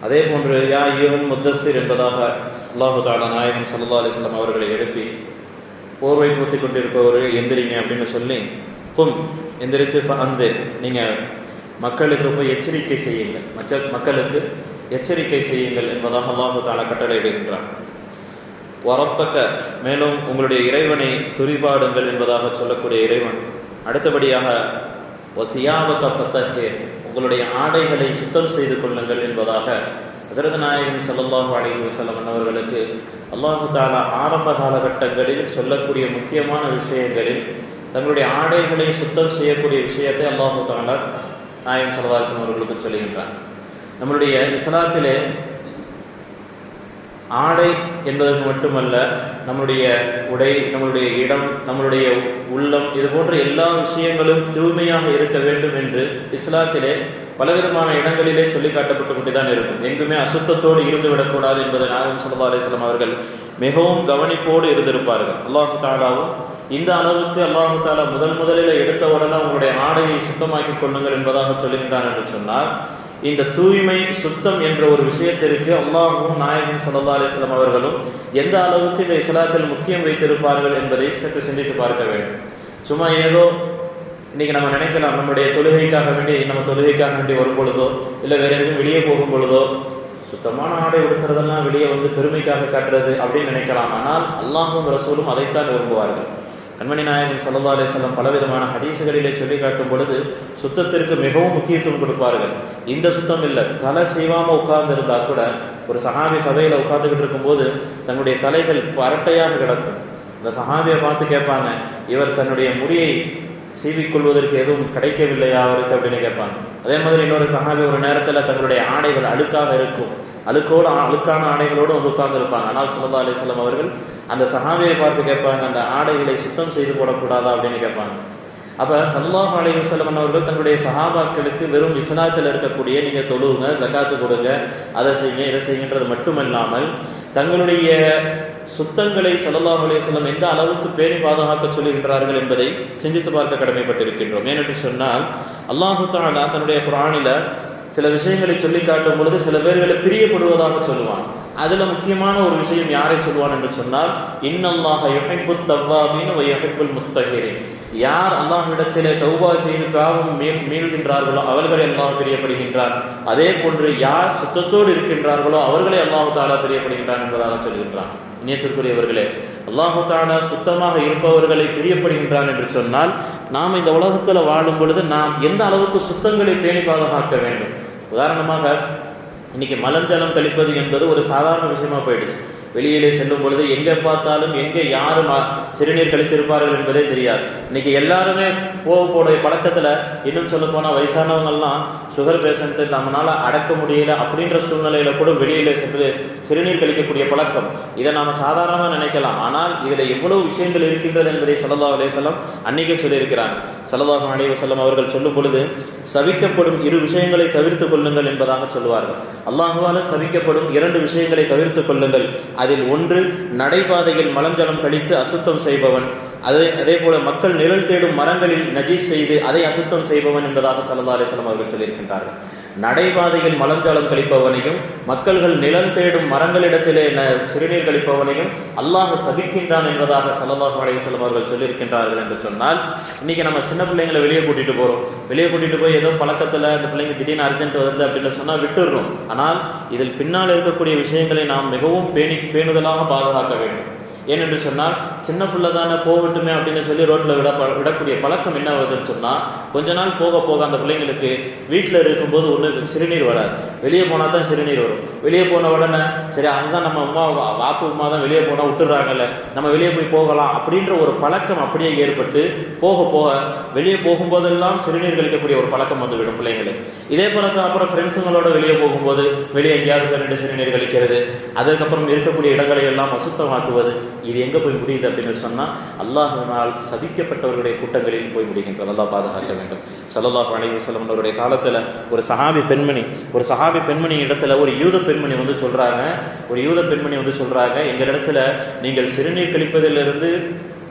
அதே போன்று யா யூஹன் முத்தசிர் என்பதாக அல்லாஹு தாலா நாயகன் சல்லா அலிஸ்லாம் அவர்களை எழுப்பி போர்வை பூத்தி கொண்டிருப்பவர்கள் எந்திரிங்க அப்படின்னு சொல்லி கும் எந்திரிச்சு அந்த நீங்கள் மக்களுக்கு போய் எச்சரிக்கை செய்யுங்கள். மச்ச மக்களுக்கு எச்சரிக்கை செய்யுங்கள் என்பதாக அல்லாஹு தாலா கட்டளையிடுகின்றார் வரப்பக்க மேலும் உங்களுடைய இறைவனை துரிபாடுங்கள் என்பதாக சொல்லக்கூடிய இறைவன் அடுத்தபடியாக வசியாபக ஃபத்தஹே உங்களுடைய ஆடைகளை சுத்தம் செய்து கொள்ளுங்கள் என்பதாக ஹசரத் நாயகன் சல்லாஹூ அலைஹி வசலம் அவர்களுக்கு அல்லாஹு தாலா ஆரம்ப காலகட்டங்களில் சொல்லக்கூடிய முக்கியமான விஷயங்களில் தங்களுடைய ஆடைகளை சுத்தம் செய்யக்கூடிய விஷயத்தை அல்லாஹு தாலா நாயகன் சல்லல்லாஹு அவர்களுக்கு சொல்லுகின்றான். நம்மளுடைய இஸ்லாத்திலே ஆடை என்பதற்கு மட்டுமல்ல நம்முடைய உடை நம்மளுடைய இடம் நம்மளுடைய உள்ளம் இது போன்ற எல்லா விஷயங்களும் தூய்மையாக இருக்க வேண்டும் என்று இஸ்லாத்திலே பலவிதமான இடங்களிலே சொல்லி காட்டப்பட்டு கொண்டுதான் இருக்கும். எங்குமே அசுத்தத்தோடு இருந்து விடக்கூடாது என்பதை நாயகம் சல்லா அலிஸ்லாம் அவர்கள் மிகவும் கவனிப்போடு இருந்திருப்பார்கள். அல்லாஹு தாலாவும் இந்த அளவுக்கு அல்லாஹு தாலா முதல் முதலில் எடுத்த உடனே உங்களுடைய ஆடையை சுத்தமாக்கி கொள்ளுங்கள் என்பதாக சொல்லுகின்றான் என்று சொன்னால் இந்த தூய்மை சுத்தம் என்ற ஒரு விஷயத்திற்கு அல்லாஹும் நாயகம் சல்லா அலிஸ்லாம் அவர்களும் எந்த அளவுக்கு இந்த இஸ்லாத்தில் முக்கியம் வைத்திருப்பார்கள் என்பதை சற்று சிந்தித்து பார்க்க வேண்டும். சும்மா ஏதோ இன்னைக்கு நம்ம நினைக்கலாம் நம்முடைய தொழுகைக்காக வேண்டி நம்ம தொழுகைக்காக வேண்டி வரும் பொழுதோ இல்லை வேற எங்கேயும் வெளியே போகும் பொழுதோ சுத்தமான ஆடை உடுக்கிறதெல்லாம் வெளியே வந்து பெருமைக்காக காட்டுறது அப்படின்னு நினைக்கலாம். ஆனால் அல்லாஹும் ரசூலும் அதைத்தான் விரும்புவார்கள். கண்மணி நாயகன் சல்லா அலிஸ்லாம் பலவிதமான ஹதீசுகளிலே சொல்லி காட்டும் பொழுது சுத்தத்திற்கு மிகவும் முக்கியத்துவம் கொடுப்பார்கள். இந்த சுத்தம் இல்லை. தலை செய்வாமல் உட்கார்ந்து இருந்தால் கூட ஒரு சஹாபி சபையில் உட்கார்ந்துக்கிட்டு இருக்கும்போது தன்னுடைய தலைகள் பரட்டையாக கிடக்கும். இந்த சஹாபியை பார்த்து கேட்பாங்க இவர் தன்னுடைய முடியை சீவிக்கொள்வதற்கு எதுவும் கிடைக்கவில்லையா அவருக்கு? அப்படின்னு கேட்பாங்க. அதே மாதிரி இன்னொரு சஹாபி ஒரு நேரத்தில் தங்களுடைய ஆடைகள் அழுக்காக இருக்கும். அழுக்கோடு அழுக்கான ஆடைகளோடு வந்து உட்கார்ந்துருப்பாங்க. ஆனால் சுல்லா அலிஸ்லாம் அவர்கள் அந்த சஹாபியை பார்த்து கேட்பாங்க அந்த ஆடைகளை சுத்தம் செய்து போடக்கூடாதா அப்படின்னு கேட்பாங்க. அப்போ சல்லாஹ் அலி வசலம் அவர்கள் தங்களுடைய சஹாபாக்களுக்கு வெறும் இஸ்லாத்தில் இருக்கக்கூடிய நீங்கள் தொழுவுங்க ஜக்காத்து கொடுங்க அதை செய்யுங்க இதை செய்யுங்கன்றது மட்டுமல்லாமல் தங்களுடைய சுத்தங்களை சல்லாஹ் அலையம் எந்த அளவுக்கு பேணி பாதுகாக்க சொல்லுகின்றார்கள் என்பதை சிந்தித்து பார்க்க கடமைப்பட்டிருக்கின்றோம். ஏனென்று சொன்னால் அல்லாஹு தாலா தன்னுடைய குரானில சில விஷயங்களை சொல்லி காட்டும் பொழுது சில பேர்களை பிரியப்படுவதாக சொல்லுவான். அதுல முக்கியமான ஒரு விஷயம் யாரை சொல்லுவான் என்று சொன்னால் இன்னல்லாக யுஹிப்பு தவ்வாபின் வயஹிப்புல் முத்தஹிரின். யார் அல்லாஹ்விடத்திலே தௌபா செய்து பாவம் மீள் மீள்கின்றார்களோ அவர்களை அல்லாஹ் பிரியப்படுகின்றார் அதே போன்று யார் சுத்தத்தோடு இருக்கின்றார்களோ அவர்களை அல்லாஹு தாலா பிரியப்படுகின்றான் என்பதாக சொல்கின்றான். இணையத்திற்குரியவர்களே அல்லாஹு தாலா சுத்தமாக இருப்பவர்களை பிரியப்படுகின்றான் என்று சொன்னால் நாம் இந்த உலகத்தில் வாழும் பொழுது நாம் எந்த அளவுக்கு சுத்தங்களை பேணி பாதுகாக்க வேண்டும்? உதாரணமாக இன்னைக்கு மலஞ்சலம் கழிப்பது என்பது ஒரு சாதாரண விஷயமா போயிடுச்சு. வெளியிலே செல்லும் பொழுது எங்கே பார்த்தாலும் எங்கே யாரும் சிறுநீர் கழித்திருப்பார்கள் என்பதே தெரியாது. இன்னைக்கு எல்லாருமே போக போட பழக்கத்தில் இன்னும் சொல்லப்போனால் வயசானவங்கள்லாம் சுகர் பேஷண்ட்டு நம்மளால் அடக்க முடியல அப்படின்ற சூழ்நிலையில் கூட வெளியிலே சென்று சிறுநீர் கழிக்கக்கூடிய பழக்கம். இதை நாம் சாதாரணமாக நினைக்கலாம். ஆனால் இதில் எவ்வளவு விஷயங்கள் இருக்கின்றது என்பதை சல்லா அலேசல்லம் அன்னைக்கே சொல்லியிருக்கிறாங்க. சலதாக அனைவர் செல்லம் அவர்கள் சொல்லும் பொழுது சவிக்கப்படும் இரு விஷயங்களை தவிர்த்து கொள்ளுங்கள் என்பதாக சொல்லுவார்கள். அல்லாஹுவால சவிக்கப்படும் இரண்டு விஷயங்களை தவிர்த்து கொள்ளுங்கள். அதில் ஒன்று நடைபாதையில் மலம் ஜலம் கழித்து அசுத்தம் செய்பவன். அதே அதே போல மக்கள் நிழல் தேடும் மரங்களில் நஜீஸ் செய்து அதை அசுத்தம் செய்பவன் என்பதாக சல்லா அலிஸ்லாம் அவர்கள் சொல்லியிருக்கின்றார்கள். நடைபாதையில் மலஞ்சாலம் கழிப்பவனையும் மக்கள்கள் நிலம் தேடும் மரங்களிடத்திலே சிறுநீர் கழிப்பவனையும் அல்லாஹ் சபிக்கின்றான் என்பதாக சல்லல்லாஹு அலையம் அவர்கள் சொல்லியிருக்கின்றார்கள் என்று சொன்னால் இன்னைக்கு நம்ம சின்ன பிள்ளைங்களை வெளியே கூட்டிட்டு போறோம். வெளியே கூட்டிட்டு போய் ஏதோ பழக்கத்தில் அந்த பிள்ளைங்க திடீர்னு அர்ஜென்ட் வருது அப்படின்னு சொன்னால் விட்டுடுறோம். ஆனால் இதில் பின்னால் இருக்கக்கூடிய விஷயங்களை நாம் மிகவும் பேணி பேணுதலாக பாதுகாக்க வேண்டும். ஏனென்று சொன்னால் சின்ன பிள்ளை தானே போகட்டுமே அப்படின்னு சொல்லி ரோட்டில் விட விடக்கூடிய பழக்கம் என்ன வருதுன்னு சொன்னால் கொஞ்ச நாள் போக போக அந்த பிள்ளைங்களுக்கு வீட்டில் இருக்கும்போது ஒன்று சிறுநீர் வராது. வெளியே போனால் தான் சிறுநீர் வரும். வெளியே போன உடனே சரி அங்கே நம்ம அம்மா வாப்பு அம்மா தான் வெளியே போனால் விட்டுறாங்கல்ல நம்ம வெளியே போய் போகலாம் அப்படின்ற ஒரு பழக்கம் அப்படியே ஏற்பட்டு போக போக வெளியே போகும்போதெல்லாம் சிறுநீர் கழிக்கக்கூடிய ஒரு பழக்கம் வந்து விடும் பிள்ளைங்களுக்கு. இதே பழக்கம் அப்புறம் ஃப்ரெண்ட்ஸுங்களோட வெளியே போகும்போது வெளியே எங்கேயாவது ரெண்டு சிறுநீர் கழிக்கிறது அதுக்கப்புறம் இருக்கக்கூடிய இடங்களை எல்லாம் அசுத்தமாக்குவது இது எங்கே போய் முடியுது அப்படின்னு சொன்னால் அல்லாஹினால் சபிக்கப்பட்டவர்களுடைய கூட்டங்களில் போய் முடிகின்றது. அல்லாஹ் பாதுகாக்க வேண்டும். சல்லல்லாஹ் அலைஹி வஸல்லம் அவருடைய காலத்தில் ஒரு சஹாபி பெண்மணி ஒரு சஹாபி பெண்மணி இடத்துல ஒரு யூத பெண்மணி வந்து சொல்கிறாங்க ஒரு யூத பெண்மணி வந்து சொல்கிறாங்க எங்கள் இடத்துல நீங்கள் சிறுநீர் கழிப்பதிலிருந்து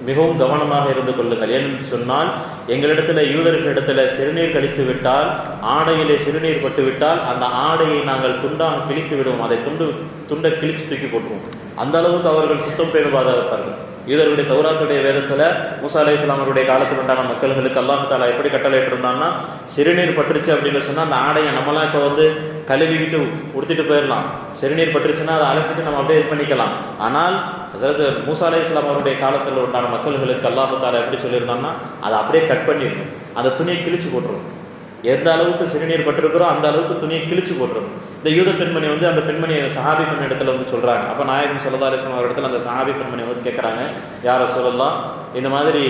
மிகவும் கவனமாக இருந்து கொள்ளுங்கள். ஏனென்று சொன்னால் எங்களிடத்துல யூதர்களிடத்துல சிறுநீர் கழித்து விட்டால் ஆடையிலே சிறுநீர் பட்டு விட்டால் அந்த ஆடையை நாங்கள் துண்டாக கிழித்து விடுவோம். அதை துண்டு துண்டை கிழிச்சு தூக்கி போட்டுருவோம். அந்த அளவுக்கு அவர்கள் சுத்தம் பேணுவாதாக இருப்பார்கள் யூதருடைய தௌராத்துடைய வேதத்துல மூசா அலி இஸ்லாமருடைய காலத்தில் உண்டான மக்கள்களுக்கு அல்லாஹ் தாலா எப்படி கட்டளை இருந்தான்னா சிறுநீர் பட்டுருச்சு அப்படின்னு சொன்னா அந்த ஆடையை நம்மளாம் இப்போ வந்து கழுவிக்கிட்டு உடுத்திட்டு போயிடலாம் சிறுநீர் பட்டுருச்சுன்னா அதை அலசிட்டு நம்ம அப்படியே இது பண்ணிக்கலாம். ஆனால் அதாவது மூசா இஸ்லாம் அவருடைய காலத்தில் உண்டான மக்கள்களுக்கு அல்லாஹ் தாலா எப்படி சொல்லியிருந்தான்னா அதை அப்படியே கட் பண்ணிடணும். அந்த துணியை கிழிச்சு போட்டுரும் எந்த அளவுக்கு சிறுநீர் பட்டிருக்கிறோ அந்த அளவுக்கு துணியை கிழிச்சு போட்டுரும் இந்த யூத பெண்மணி வந்து அந்த பெண்மணி சஹாபி பெண் இடத்துல வந்து சொல்கிறாங்க அப்போ நாயகம் சல்லா அலிஸ்லாம் அவர் இடத்துல அந்த சஹாபி பெண்மணி வந்து கேட்குறாங்க யாரை சொல்லலாம் இந்த மாதிரி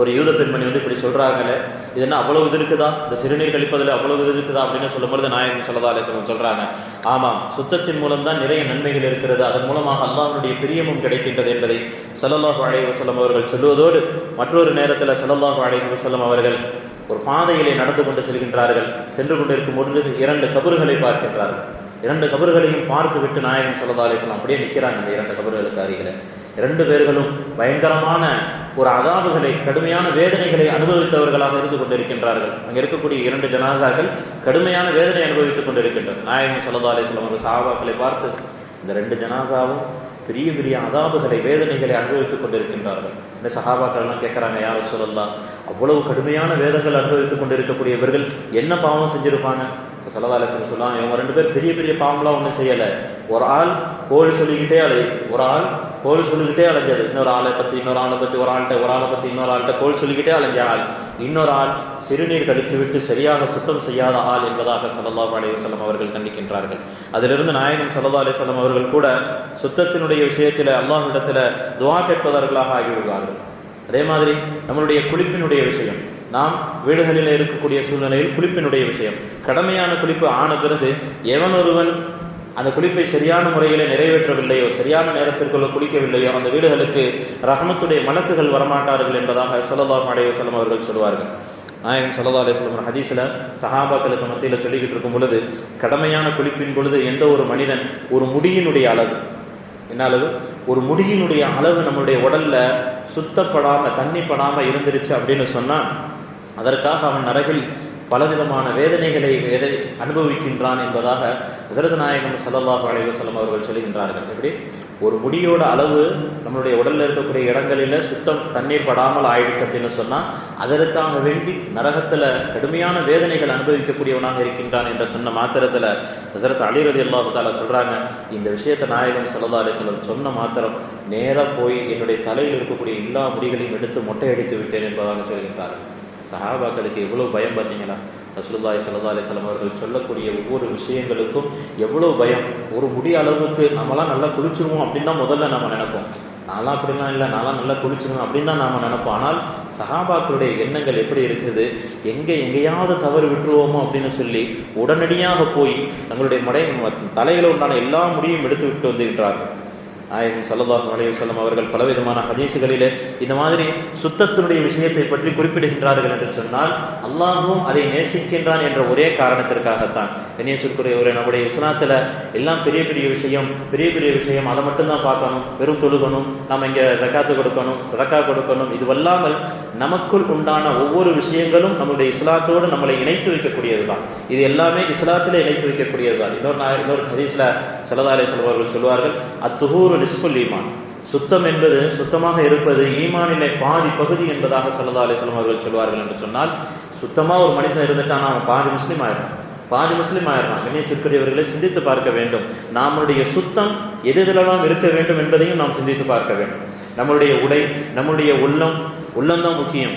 ஒரு யூத பெண்மணி வந்து இப்படி சொல்கிறாங்களே இது என்ன அவ்வளவு இது இருக்குதா? இந்த சிறுநீர் கழிப்பதில் அவ்வளவு இது இருக்குதா அப்படின்னு சொல்லும்போது நாயகம் சொல்லதாலே சொல்ல சொல்கிறாங்க ஆமாம் சுத்தத்தின் மூலம் தான் நிறைய நன்மைகள் இருக்கிறது. அதன் மூலமாக அல்லாஹனுடைய பிரியமும் கிடைக்கின்றது என்பதை சல்லல்லாஹு அலைஹி வசலம் அவர்கள் சொல்லுவதோடு மற்றொரு நேரத்தில் சல்லல்லாஹு அலைஹி வசலம் அவர்கள் ஒரு பாதையிலே நடந்து கொண்டு செல்கின்றார்கள். சென்று கொண்டிருக்கும் பொழுது இரண்டு கபறுகளை பார்க்கின்றார்கள். இரண்டு கபறுகளையும் பார்த்து விட்டு நாயகம் சல்லா அப்படியே நிற்கிறாங்க இந்த இரண்டு கபறுகளுக்கு அருகில். இரண்டு பேர்களும் பயங்கரமான ஒரு அதாபுகளை கடுமையான வேதனைகளை அனுபவித்தவர்களாக இருந்து கொண்டிருக்கின்றார்கள். அங்கே இருக்கக்கூடிய இரண்டு ஜனாசாக்கள் கடுமையான வேதனை அனுபவித்துக் கொண்டிருக்கின்றனர். நாயகம் சல்லா அலிஸ்லாம் அவர்கள் சஹாபாக்களை பார்த்து இந்த ரெண்டு ஜனாசாவும் பெரிய பெரிய அதாபுகளை வேதனைகளை அனுபவித்துக் கொண்டிருக்கின்றார்கள். இந்த சகாபாக்கள்லாம் கேட்குறாங்க யார் சொல்லலாம் அவ்வளவு கடுமையான வேதங்கள் அனுபவித்துக் கொண்டிருக்கக்கூடியவர்கள் என்ன பாவம் செஞ்சுருப்பாங்க? இப்போ சல்லதாலேசன் சொல்லலாம் இவங்க ரெண்டு பேர் பெரிய பெரிய பாவம்லாம் ஒன்றும் செய்யலை. ஒரு ஆள் கோழி சொல்லிக்கிட்டே அதை ஒரு ஆள் கோல் சொல்லிக்கிட்டே அலைஞ்சது. இன்னொரு ஆளை பற்றி இன்னொரு ஆளை பற்றி ஒரு ஆள்கிட்ட ஒரு ஆளை பற்றி இன்னொரு ஆள்கிட்ட கோல் சொல்லிக்கிட்டே அலைஞ்ச ஆள். இன்னொரு ஆள் சிறுநீர் கழித்து விட்டு சரியாக சுத்தம் செய்யாத ஆள் என்பதாக சல்லா அலைஹி அவர்கள் கண்டிக்கின்றார்கள். அதிலிருந்து நாயகன் சல்லா அலைஹி அவர்கள் கூட சுத்தத்தினுடைய விஷயத்தில் அல்லாஹிடத்தில் துவா கேட்பவர்களாக ஆகிவிடுவார்கள். அதே மாதிரி நம்மளுடைய குளிப்பினுடைய விஷயம். நாம் வீடுகளில் இருக்கக்கூடிய சூழ்நிலையில் குளிப்பினுடைய விஷயம். கடமையான குளிப்பு ஆன பிறகு எவன் ஒருவன் அந்த குளிப்பை சரியான முறையில் நிறைவேற்றவில்லையோ சரியான நேரத்திற்குள்ள குளிக்கவில்லையோ அந்த வீடுகளுக்கு ரஹமத்துடைய மலக்குகள் வரமாட்டார்கள் என்பதாக சல்லல்லாஹு அலைஹி அவர்கள் சொல்வார்கள். நாயகம் சல்லா அலையம் ஹதீஸில் சஹாபாக்களுக்கு மத்தியில் சொல்லிக்கிட்டு இருக்கும் பொழுது கடமையான குளிப்பின் பொழுது எந்த ஒரு மனிதன் ஒரு முடியினுடைய அளவு என்ன அளவு? ஒரு முடியினுடைய அளவு நம்மளுடைய உடல்ல சுத்தப்படாமல் தண்ணி படாமல் இருந்துருச்சு அப்படின்னு சொன்னால் அதற்காக அவன் நரகில் பலவிதமான வேதனைகளை வேதை அனுபவிக்கின்றான் என்பதாக ஹசரத் நாயகம் சல்லல்லாஹு அலைவசல்லம் அவர்கள் சொல்கின்றார்கள். எப்படி? ஒரு முடியோட அளவு நம்மளுடைய உடலில் இருக்கக்கூடிய இடங்களில் சுத்தம் தண்ணீர் படாமல் ஆயிடுச்சு அப்படின்னு சொன்னால் அதற்காக வேண்டி நரகத்தில் கடுமையான வேதனைகள் அனுபவிக்கக்கூடியவனாக இருக்கின்றான் என்ற சொன்ன மாத்திரத்தில் ஹசரத் அலிரதி அல்லாஹு தாலா இந்த விஷயத்தை நாயகம் சல்லா அலிஸ்லம் சொன்ன மாத்திரம் நேராக போய் என்னுடைய தலையில் இருக்கக்கூடிய எல்லா முடிகளையும் எடுத்து மொட்டை அடித்து விட்டேன் என்பதாக சொல்கின்றார்கள். சஹாபாக்களுக்கு எவ்வளோ பயம் பார்த்தீங்களா? ரசூலுல்லாய் சல்லா அலைஹி அவர்கள் சொல்லக்கூடிய ஒவ்வொரு விஷயங்களுக்கும் எவ்வளோ பயம்? ஒரு முடி அளவுக்கு நம்மலாம் நல்லா குளிச்சிருவோம் அப்படின்னு தான் முதல்ல நம்ம நினைப்போம். நான்லாம் அப்படிலாம் இல்லை நான்லாம் நல்லா குளிச்சிருவோம் அப்படின்னு தான் நாம் நினைப்போம். ஆனால் சஹாபாக்களுடைய எண்ணங்கள் எப்படி இருக்குது? எங்கே எங்கேயாவது தவறு விட்டுருவோமோ அப்படின்னு சொல்லி உடனடியாக போய் தங்களுடைய மடை தலையில் உண்டான எல்லா முடியும் எடுத்து விட்டு வந்துவிட்டார்கள் நாயகம் சல்லல்லாஹு அலைஹி அவர்கள் பலவிதமான ஹதீசுகளிலே இந்த மாதிரி சுத்தத்தினுடைய விஷயத்தை பற்றி குறிப்பிடுகின்றார்கள் என்று சொன்னால் அல்லாஹும் அதை நேசிக்கின்றான் என்ற ஒரே காரணத்திற்காகத்தான். கண்ணியத்திற்குரிய ஒரு நம்முடைய இஸ்லாத்தில் எல்லாம் பெரிய பெரிய விஷயம் பெரிய பெரிய விஷயம் அதை மட்டும்தான் பார்க்கணும். வெறும் தொழுகணும் நம்ம இங்கே ஜக்காத்து கொடுக்கணும் சதக்கா கொடுக்கணும். இதுவல்லாமல் நமக்குள் உண்டான ஒவ்வொரு விஷயங்களும் நம்முடைய இஸ்லாத்தோடு நம்மளை இணைத்து வைக்கக்கூடியது தான் இது எல்லாமே இஸ்லாத்தில் இணைத்து வைக்கக்கூடியது தான் இன்னொரு இன்னொரு ஹதீஸில் சலதாலே சொல்வார்கள் சொல்வார்கள் அத்துகூர் நிஸ்புல் ஈமான். சுத்தம் என்பது சுத்தமாக இருப்பது ஈமானிலே பாதி பகுதி என்பதாக சல்லதா அலிஸ்லாம் அவர்கள் சொல்வார்கள் என்று சொன்னால் சுத்தமாக ஒரு மனுஷன் இருந்துட்டான் அவன் பாதி முஸ்லீம் ஆயிடுறான். பாதி முஸ்லீம் ஆயிடுறான். கண்ணியத்திற்குரியவர்களை சிந்தித்து பார்க்க வேண்டும். நம்முடைய சுத்தம் எதிரெல்லாம் இருக்க வேண்டும் என்பதையும் நாம் சிந்தித்து பார்க்க வேண்டும். நம்மளுடைய உடை நம்முடைய உள்ளம் உள்ளம்தான் முக்கியம்.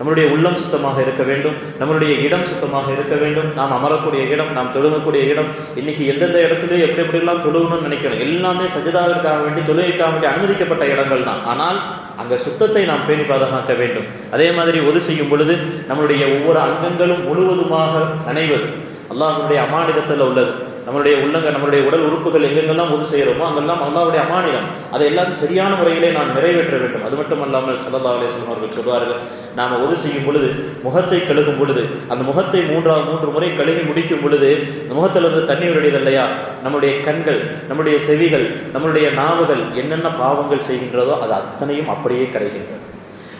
நம்மளுடைய உள்ளம் சுத்தமாக இருக்க வேண்டும். நம்மளுடைய இடம் சுத்தமாக இருக்க வேண்டும். நாம் அமரக்கூடிய இடம் நாம் தொழுகக்கூடிய இடம். இன்னைக்கு எந்தெந்த இடத்துலையும் எப்படி எப்படிலாம் தொழுகணும்னு நினைக்கிறோம் எல்லாமே சஜிதாவிற்காக வேண்டி தொழுகைக்காக வேண்டி அனுமதிக்கப்பட்ட இடங்கள் தான். ஆனால் அந்த சுத்தத்தை நாம் பேணி பாதுகாக்க வேண்டும். அதே மாதிரி ஒது செய்யும் பொழுது நம்மளுடைய ஒவ்வொரு அங்கங்களும் முழுவதுமாக நனைவது அல்லாஹனுடைய அமானிதத்தில் உள்ளது. நம்மளுடைய உள்ளங்க நம்மளுடைய உடல் உறுப்புகள் எங்கெங்கெல்லாம் உது செய்கிறோமோ அங்கெல்லாம் அல்லாவுடைய அமானிதம். அதை எல்லாம் சரியான முறையிலே நான் நிறைவேற்ற வேண்டும். அது மட்டும் அல்லாமல் சல்லா அலிஸ்லாம் அவர்கள் சொல்வார்கள் நாம் உது செய்யும் பொழுது முகத்தை கழுகும் பொழுது அந்த முகத்தை மூன்றாவது மூன்று முறை கழுகி முடிக்கும் பொழுது அந்த முகத்திலிருந்து தண்ணீர் வடியுது இல்லையா நம்முடைய கண்கள் நம்முடைய செவிகள் நம்மளுடைய நாவுகள் என்னென்ன பாவங்கள் செய்கின்றதோ அது அத்தனையும் அப்படியே கரைகின்றது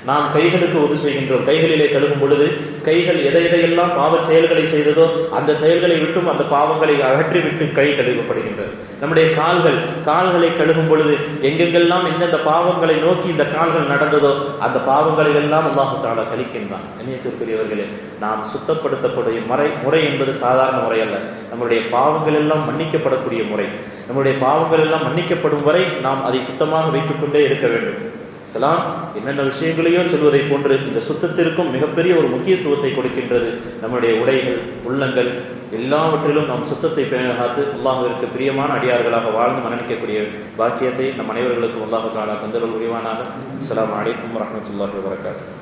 நாம் கைகளுக்கு உது செய்கின்றோம். கைகளிலே கழுகும் பொழுது கைகள் எதை எதையெல்லாம் பாவ செயல்களை செய்ததோ அந்த செயல்களை விட்டும் அந்த பாவங்களை அகற்றிவிட்டு கை கழுவப்படுகின்றது. நம்முடைய கால்கள் கால்களை கழுகும் பொழுது எங்கெங்கெல்லாம் எந்தெந்த பாவங்களை நோக்கி இந்த கால்கள் நடந்ததோ அந்த பாவங்களை எல்லாம் அல்லாஹு தாலா கழிக்கின்றான். இணையத்திற்குரியவர்களே நாம் சுத்தப்படுத்தக்கூடிய முறை முறை என்பது சாதாரண முறை அல்ல. நம்முடைய பாவங்கள் எல்லாம் மன்னிக்கப்படக்கூடிய முறை. நம்முடைய பாவங்கள் எல்லாம் மன்னிக்கப்படும் வரை நாம் அதை சுத்தமாக வைத்துக்கொண்டே இருக்க வேண்டும். சலாம் என்னென்ன விஷயங்களையோ சொல்வதை போன்று இந்த சுத்தத்திற்கும் மிகப்பெரிய ஒரு முக்கியத்துவத்தை கொடுக்கின்றது நம்முடைய உடைகள் உள்ளங்கள் எல்லாவற்றிலும் நாம் சுத்தத்தை பேணாத்து அல்லாஹுவிற்கு பிரியமான அடியார்களாக வாழ்ந்து மரணிக்கக்கூடிய பாக்கியத்தை நம் அனைவர்களுக்கும் அல்லாஹு தாலா தந்தர்கள் உரிவானாக அஸ்லாம் வலைக்கம் வரமத்துல்லாஹ் வரகாத்து